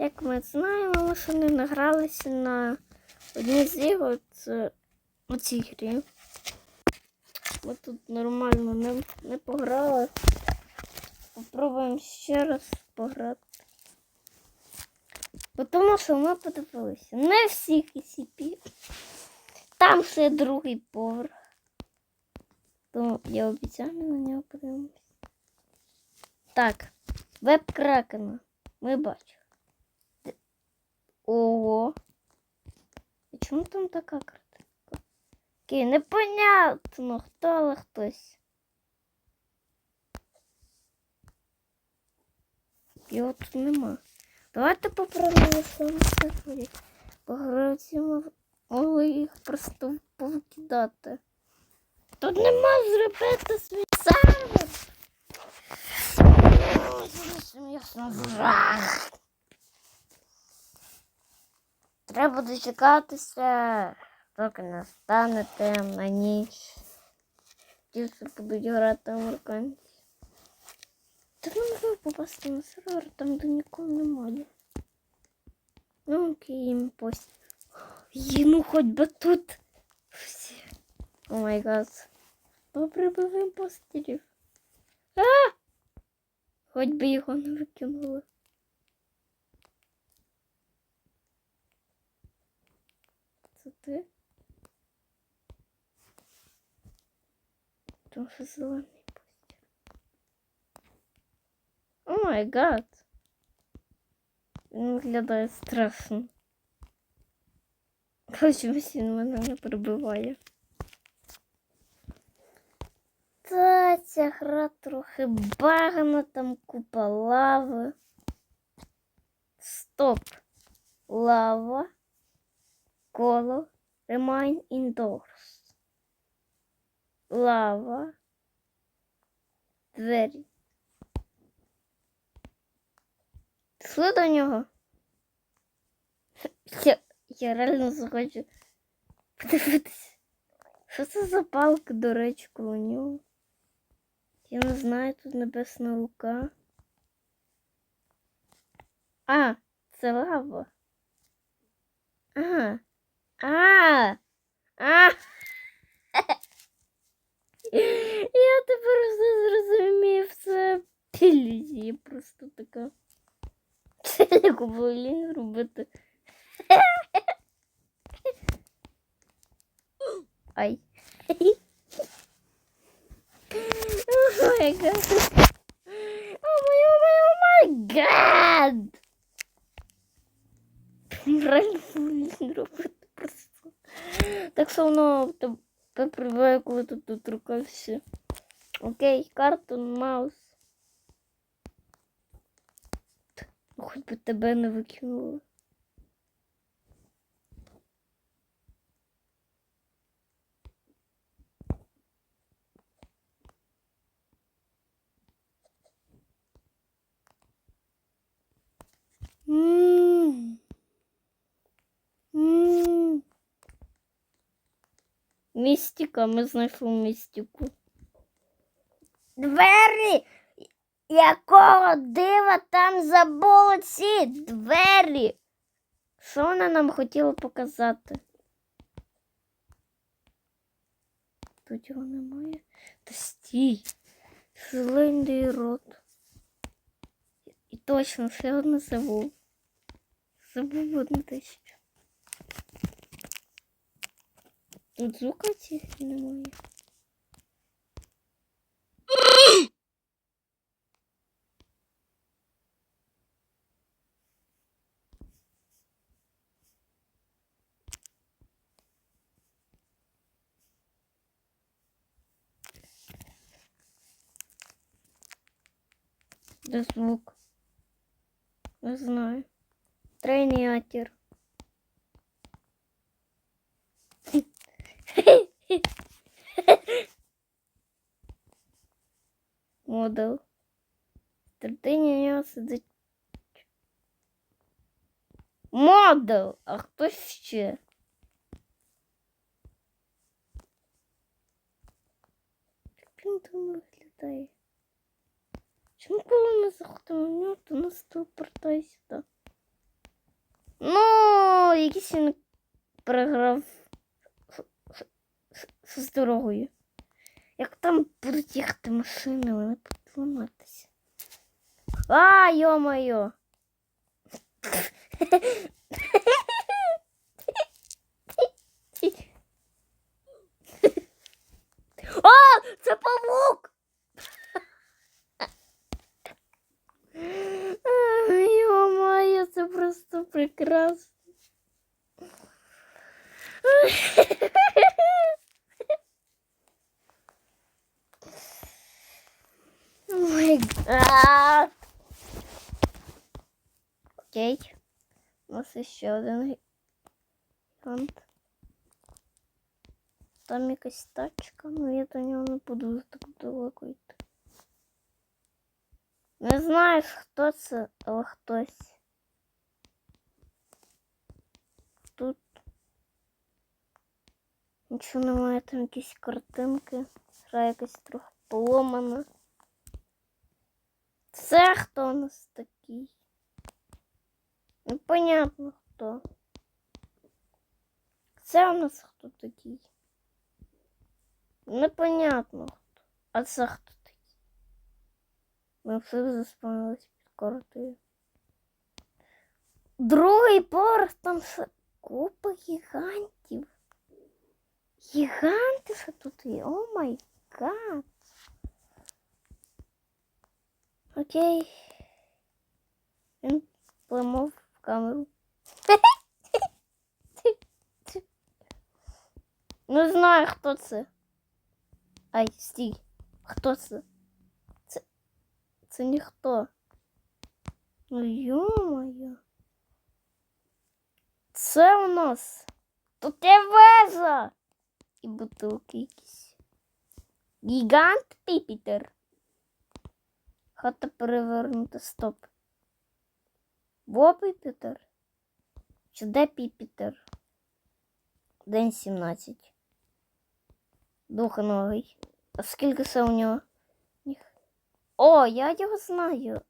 Як ми знаємо, ми ще не награлися на одній з ігор у цій грі. Ми тут нормально не, не пограли. Попробуємо ще раз пограти. Бо Тому що ми подивилися. Не всіх SCP. Там ще другий поверх. Тому я обіцяю на нього подивимося. Так, веб кракена. Ми бачимо. Ого. І чому там така картинка? Окей, непонятно, хто, але хтось. Його тут нема. Давайте попробуємо саме гравці могли їх просто повкидати. Тут нема зробити свій сервер. Ясно. Жах. Треба дочекатися, поки настане темна ніч. Що будуть грати американці. Та не можу попасти на сервер, там де нікого немає. Ну, окей, їм пост. Є, ну хоч би тут. Всі. О май гад. Добре би імпостерів. А! Хоч би його не викинули. Це ти? Тому що зелений постер. О май гад. Він виглядає страшно. Чомусь він мене не перебиває. Та ця гра трохи багана, там купа лави. Стоп. Лава. Коло. Remain indoors. Лава. Двері. Пішли до нього. Я, я реально захочу подивитися. Що це за палка, до речі, коло нього? Я не знаю, тут небесна рука. А, це лава. Ага. А. А. Я тепер все зрозумів. Це ілюзія просто така. Це яку блін робити. Ай. О май гад. О май, о май, о май гад. Реально блін робити просто. Так що воно тебе прибиває, коли тут тут рука всі. Окей, картон, маус. Ну, Хоч би тебе не викинули. Містика, ми знайшли містику. Двері! Якого дива там забули ці двері? Що вона нам хотіла показати? Тут його немає. Та стій. Зелений рот. І точно все одно забув. Забув одну тисячу. Тут звука цих немає. Де звук? Не знаю. Трейнятір. Модел. Середині нього сидить. Модел! А хто ще? Як він там виглядає? Чому коли ми заходимо в нього, то нас телепортує сюди? Ну, якийсь він переграв з, дорогою. Як там будуть їхати машини, вони ламатися. А, йо-моє. О, це павук! Ай, Йо-моє, це просто прекрасно. Окей. У нас ще один гігант. Там якась тачка, але я до нього не буду так далеко йти. Не знаєш, хто це, але хтось. Тут нічого немає, там якісь картинки. Гра якась трохи поломана. Це хто у нас такий? Непонятно хто. Це у нас хто такий? Непонятно хто. А це хто такий? Ми всіх заспавнились під картою. Другий поверх там купа гігантів. Гіганти що тут є? О май гад. Окей. Він племов камеру. Не знаю, хто це. Ай, стій. Хто це? Це, це ніхто. Ну йо-моє. Це у нас. Тут є вежа. І бутилки якісь. Гігант Піпітер. Хата перевернута, стоп. Во Піпітер? Чи де Піпітер? День 17. Духоногий. А скільки це у нього? О, я його знаю.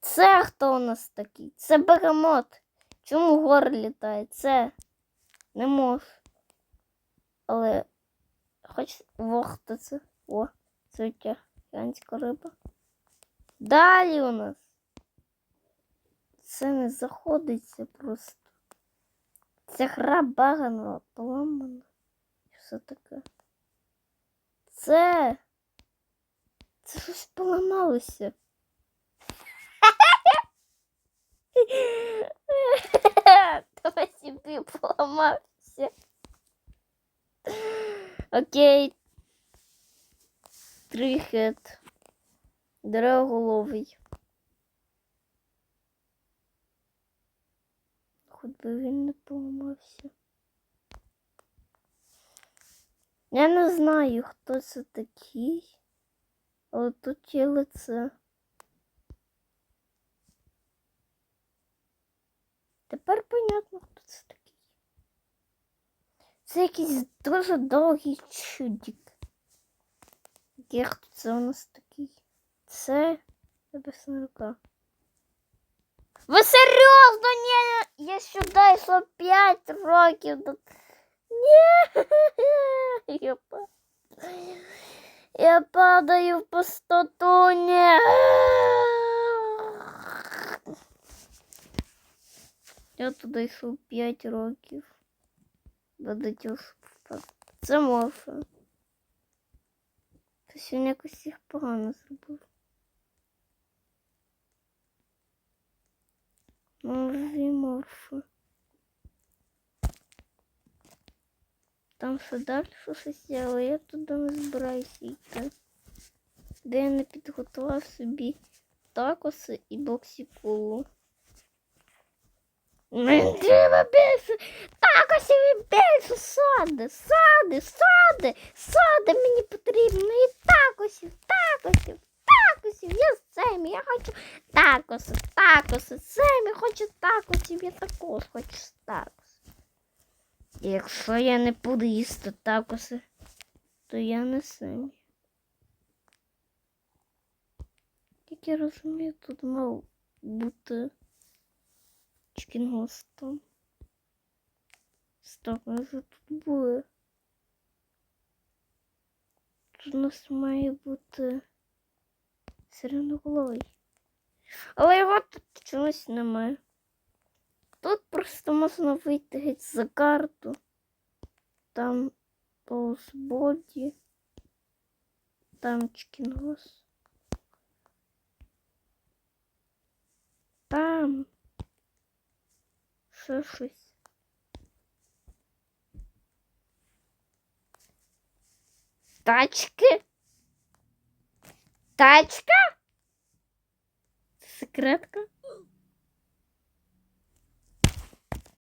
Це хто у нас такий? Це бегемот. Чому гор літає? Це не можу. Але хоч во хто це? О, це гігантська риба. Далі у нас. Це не заходиться просто. Ця гра багана, поламана. Що таке? Це. Це щось поламалося. Давай собі поламався. Окей. Трихет. Деревоголовий. Хоч би він не поламався. Я не знаю, хто це такий, але тут є лице. Тепер понятно, хто це такий. Це якийсь дуже довгий чудик. Який хто це у нас такий? Це небесна рука. Ви серйозно? Ні, сюди йшов 5 років. до- Ні. Я, па- я падаю в пустоту. Ні. Я туди йшов 5 років. До цього щоб впасти. Це морфа. Ти сьогодні якось їх погано зробив. Морфі, морфи. Там ще далі щось є, але я туди не збираюся йти. Де я не підготував собі такоси і боксікулу. Мені треба більше такосів і більше соди, соди, соди, соди мені потрібно і такосів, такосів, такосів. Я Семі, я хочу такоси, такоси, Семі, хочу такосів, я також хочу такос. Якщо я не буду їсти такоси, то я не Семі. Як я розумію, тут мав бути Чкінгос там. Стоп, ми вже тут були. Тут у нас має бути сиреноголовий. Але його тут чогось немає. Тут просто можна вийти геть за карту. Там Боді. Там Чкінгос. Там. Ще щось. Тачки? Тачка? Секретка?